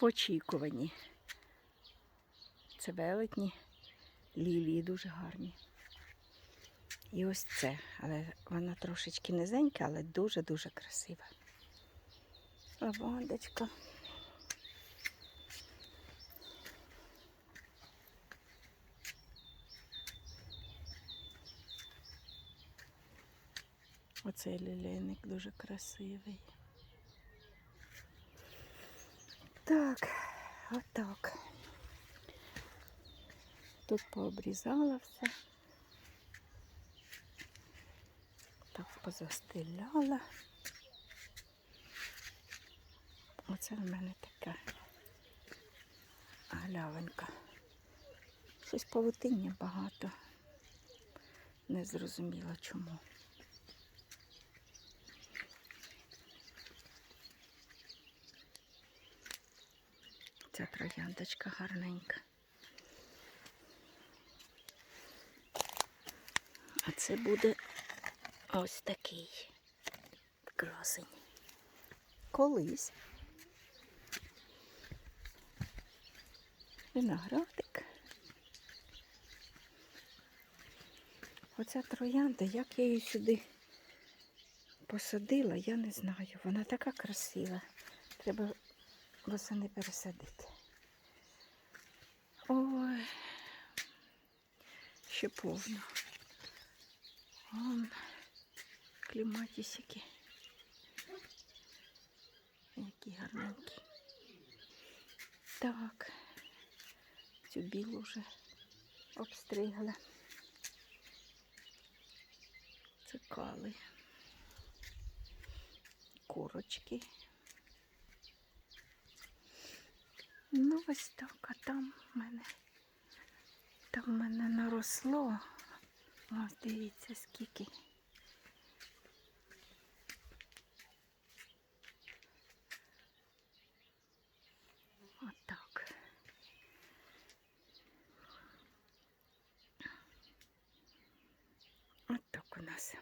в очікуванні. Це велетні лілії дуже гарні. І ось це, але вона трошечки низенька, але дуже-дуже красива. Лавандочка. Оцей лілейник дуже красивий. Так, отак. Тут пообрізала все. Так позастеляла. Оце в мене така галявинка. Щось павутиння багато. Не зрозуміла чому. Ця трояндочка гарненька. А це буде ось такий красень. Колись. Виноградик. Оця троянда, як я її сюди посадила, я не знаю. Вона така красива. Треба восени пересадити. Ой, ще повно. Вон кліматісики. Які гарненькі. Так, цю білу вже обстригла. Цикали. Курочки. Ну, ось так, а там в мене, там в мене наросло. Ось дивіться, скільки. Отак. Отак у нас.